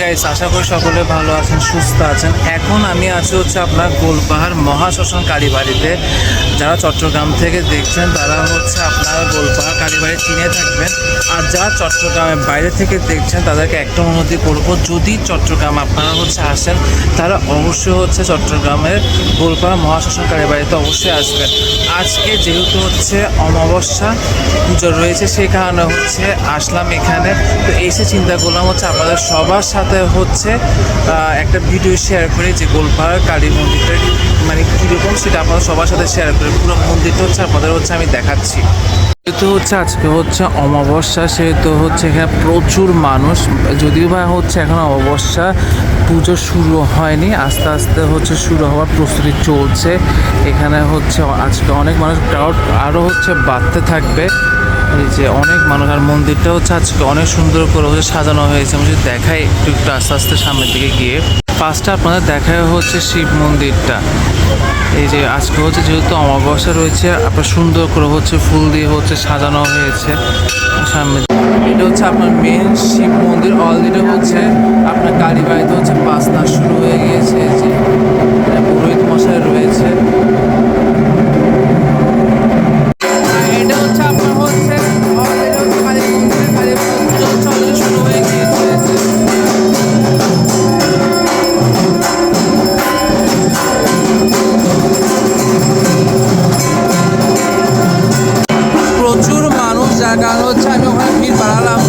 Guys আশা করি সকলে ভালো আছেন, সুস্থ আছেন। এখন আমি আছি হচ্ছে আপনার গোলপাহাড় মহাশ্মশান কালীবাড়িতে। যারা চট্টগ্রাম থেকে দেখছেন, তারা হচ্ছে আপনার গোলপাহাড় কালীবাড়ি চিনে থাকবেন। আর যারা চট্টগ্রামের বাইরে থেকে দেখছেন, তাদেরকে একটা অনুমতি করব, যদি চট্টগ্রাম আপনারা হচ্ছে আসেন তারা অবশ্যই হচ্ছে চট্টগ্রামের গোলপাহাড় মহাশ্মশান কালীবাড়িতে অবশ্যই আসবেন। আজকে যেহেতু হচ্ছে অমাবস্যা পুজো রয়েছে সেই কারণে হচ্ছে আসলাম এখানে। তো এসে চিন্তা করলাম হচ্ছে আপনাদের সবার সাথে হচ্ছে একটা ভিডিও শেয়ার করি যে গোলপাহাড় কালী মন্দিরটা মানে কীরকম সেটা আপনাদের সবার সাথে শেয়ার করি। পুরো মন্দিরটা হচ্ছে আপনাদের হচ্ছে আমি দেখাচ্ছি। যেহেতু হচ্ছে আজকে হচ্ছে অমাবস্যা, সেহেতু হচ্ছে এখানে প্রচুর মানুষ। যদিও বা হচ্ছে এখন অমাবস্যা, পুজো শুরু হয়নি, আস্তে আস্তে হচ্ছে শুরু হওয়ার প্রস্তুতি চলছে। এখানে হচ্ছে আজকে অনেক মানুষ ক্রাউড আরও হচ্ছে বাড়তে থাকবে। এই যে অনেক মানুষ, আর মন্দিরটা হচ্ছে আজকে অনেক সুন্দর করে হচ্ছে সাজানো হয়েছে। আমি যদি দেখাই একটু একটু আস্তে আস্তে সামনের দিকে গিয়ে। ফার্স্টে আপনাদের দেখায় হচ্ছে শিব মন্দিরটা। এই যে আজকে হচ্ছে যেহেতু অমাবস্যা রয়েছে, আপনার সুন্দর করে হচ্ছে ফুল দিয়ে হচ্ছে সাজানো হয়েছে। সামনে এটা হচ্ছে আপনার মেন শিব মন্দির। অলরেডি হচ্ছে আপনার গাড়ি বাড়িতে হচ্ছে পাসনা শুরু হয়ে গিয়েছে। যে কারণ হচ্ছে আমি ওখানে ভিড় বাড়ালাম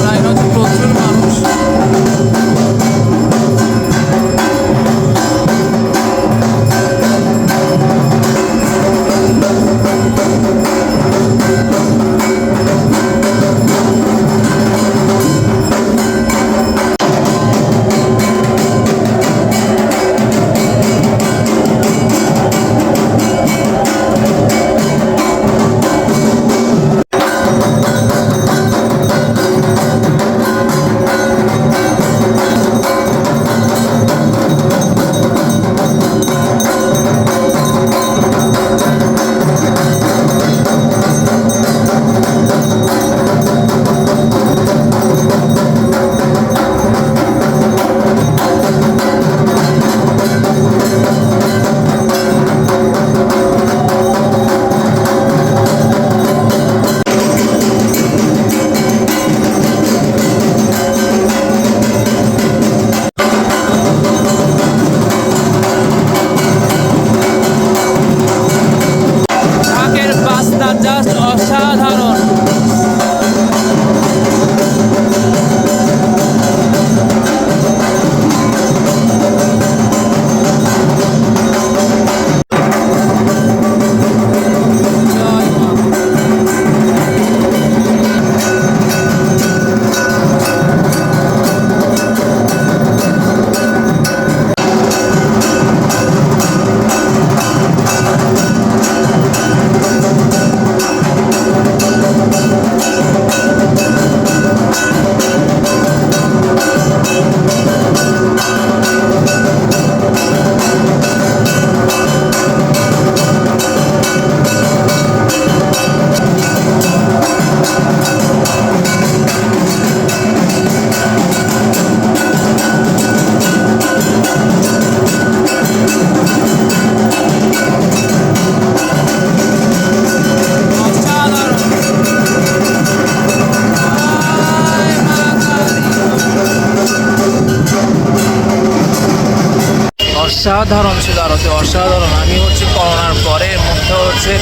অসাধারণ ছিল আরতি, অসাধারণ। আমি হচ্ছে করোনার পরে এর মধ্যে হচ্ছে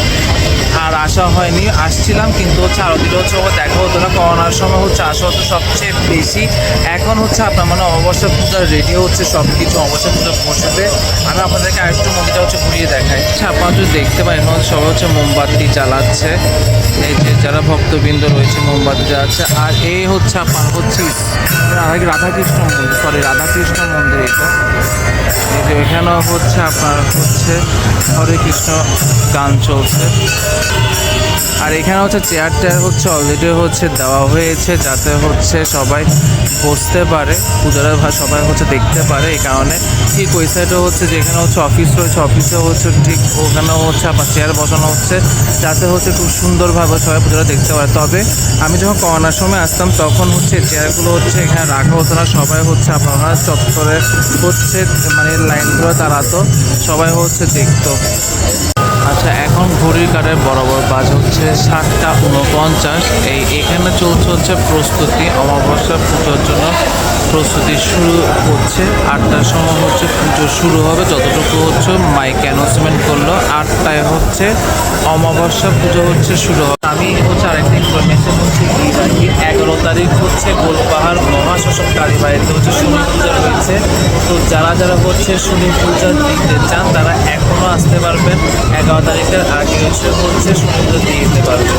আর আসা হয়নি, আসছিলাম, কিন্তু হচ্ছে আরতিটা হচ্ছে দেখা হতো না। করোনার সময় হচ্ছে আসা হতো সবচেয়ে বেশি। এখন হচ্ছে আপনার মানে অবস্থা পূজার রেডি হচ্ছে সব কিছু অবস্থা পূজা বসবে। আমি আপনাদেরকে আরেকটু মন্দিরটা হচ্ছে ঘুরিয়ে দেখাই। আচ্ছা আপনারা যদি দেখতে পারেন সবাই হচ্ছে মোমবাতি জ্বালাচ্ছে। এই যে যারা ভক্তবৃন্দ রয়েছে, মোমবাতি জ্বালাচ্ছে। আর এই হচ্ছে আপনার হচ্ছে রাধা রাধাকৃষ্ণ মন্দির সরি রাধাকৃষ্ণ মন্দির এটা। এই যে এখানেও হচ্ছে, আপনার হচ্ছে হরে কৃষ্ণ গান চলছে। আর এখানে হচ্ছে চেয়ার টেয়ার হচ্ছে অলরেডি হচ্ছে দেওয়া হয়েছে যাতে হচ্ছে সবাই বসতে পারে, পূজারা সবাই হচ্ছে দেখতে পারে এই কারণে। ঠিক ওই সাইডে হচ্ছে যেখানে হচ্ছে অফিস রয়েছে অফিসে হচ্ছে ঠিক ওখানেও হচ্ছে আপনার চেয়ার বসানো হচ্ছে যাতে হচ্ছে খুব সুন্দরভাবে সবাই পুজোটা দেখতে পারে। তবে আমি যখন করোনার সময় আসতাম, তখন হচ্ছে চেয়ারগুলো হচ্ছে এখানে রাখা হতো না। সবাই হচ্ছে আপনারা চত্বরে হচ্ছে মানে লাইনগুলো তো সবাই হচ্ছে দেখতো। আচ্ছা এখন ঘড়ির কাটায় বরাবর বাজ হচ্ছে সাতটা উনপঞ্চাশ এই এখানে চলছে হচ্ছে প্রস্তুতি অমাবস্যা পুজোর জন্য প্রস্তুতি শুরু হচ্ছে। আটটার সময় হচ্ছে শুরু হবে, যতটুকু হচ্ছে মাইক অ্যানাউন্সমেন্ট করল। আটটায় হচ্ছে অমাবস্যা পুজো হচ্ছে শুরু হবে। আমি হচ্ছে আরেকটা ইনফরমেশন হচ্ছে এগারো তারিখ হচ্ছে গোলপাহাড় মহাশাসক কালীবাড়িতে হচ্ছে শনি পূজা রয়েছে। তো যারা যারা হচ্ছে শনি পূজা দিতে চান, তারা এখনও আসতে পারবেন। এগারো তারিখের আগে এসে হচ্ছে শনি পূজা দিয়ে দিতে পারবেন।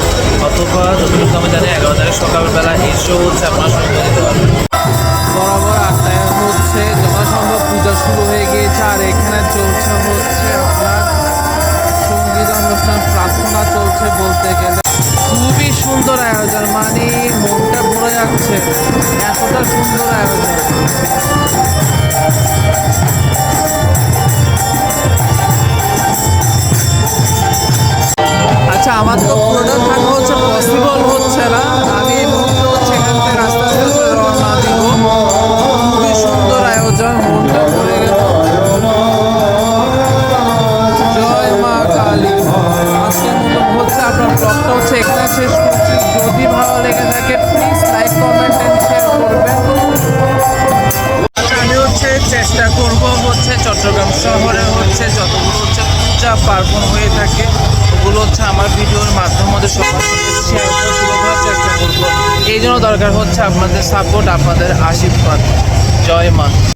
অথবা যতটুকু আমি জানি, এগারো তারিখ সকালবেলা এসেও হচ্ছে আপনারা শনি দিতে পারবেন। যথাসম্ভব পূজা শুরু হয়ে গিয়েছে আর এখানে চলছে হচ্ছে আপনার সংগীত অনুষ্ঠান, প্রার্থনা চলছে বলতে গেলে। খুবই সুন্দর আয়োজন মানে মনটা ভরে যাচ্ছে। এতটা সুন্দর আয়োজন। আচ্ছা আমার তো পুরোটা শহরে হচ্ছে, যতগুলো হচ্ছে পূজা পার্বণ হয়ে থাকে, ওগুলো হচ্ছে আমার ভিডিওর মাধ্যমে সবার চেষ্টা করব। এই জন্য দরকার হচ্ছে আপনাদের সাপোর্ট আপনাদের আশীর্বাদ। জয় মা।